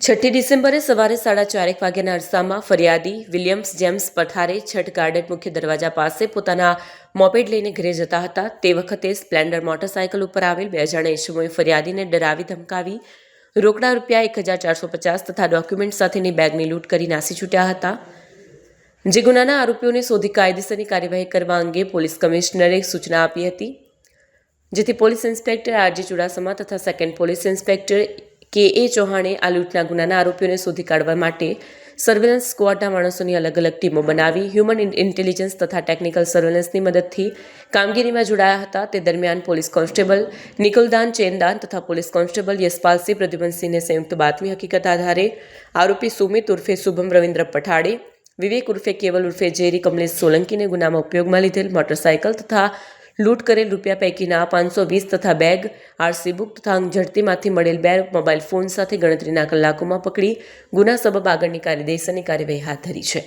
છઠ્ઠી ડિસેમ્બરે સવારે સાડા ચારેક વાગ્યાના અરસામાં ફરિયાદી વિલિયમ્સ જેમ્સ પઠારે છઠ ગાર્ડન મુખ્ય દરવાજા પાસે પોતાના મોપેડ લઈને ઘરે જતા હતા. તે વખતે સ્પ્લેન્ડર મોટરસાયકલ ઉપર આવેલ બે જણા ઈસમોએ ફરિયાદીને ડરાવી ધમકાવી. રોકડા રૂપિયા એક હજાર ચારસો પચાસ તથા ડોક્યુમેન્ટ સાથેની બેગની લૂંટ કરી નાસી છૂટ્યા હતા. જે ગુનાના આરોપીઓને શોધી કાયદેસરની કાર્યવાહી કરવા અંગે પોલીસ કમિશનરે સૂચના આપી હતી. જેથી પોલીસ ઇન્સ્પેક્ટર આરજી ચુડાસમા તથા સેકન્ડ પોલીસ ઇન્સ્પેક્ટર કે એ ચૌહાણે આ લૂંટના ગુનાના આરોપીઓને શોધી કાઢવા માટે સર્વેલન્સ સ્ક્વોડના માણસોની અલગ અલગ ટીમો બનાવી હ્યુમન ઇન્ટેલિજન્સ તથા ટેકનિકલ સર્વેલન્સની મદદથી કામગીરીમાં જોડાયા હતા. તે દરમિયાન પોલીસ કોન્સ્ટેબલ નિકુલદાન ચેનદાન તથા પોલીસ કોન્સ્ટેબલ યશપાલસિંહ, પ્રદ્યુમનસિંહને સંયુક્ત બાતમી હકીકત આધારે આરોપી સુમિત ઉર્ફે શુભમ રવિન્દ્ર પઠાડે વિવેક ઉર્ફે કેવલ ઉર્ફે જેરી કમલેશ સોલંકીને ગુનામાં ઉપયોગમાં લીધેલ મોટરસાયકલ તથા લૂંટ કરેલ રૂપિયા પૈકીના પાંચસો વીસ તથા બેગ, આરસી બુક તથા ઝડતીમાંથી મળેલ બે મોબાઈલ ફોન સાથે ગણતરીના કલાકોમાં પકડી ગુના સબબ આગળની કાયદેસરની કાર્યવાહી હાથ ધરી છે.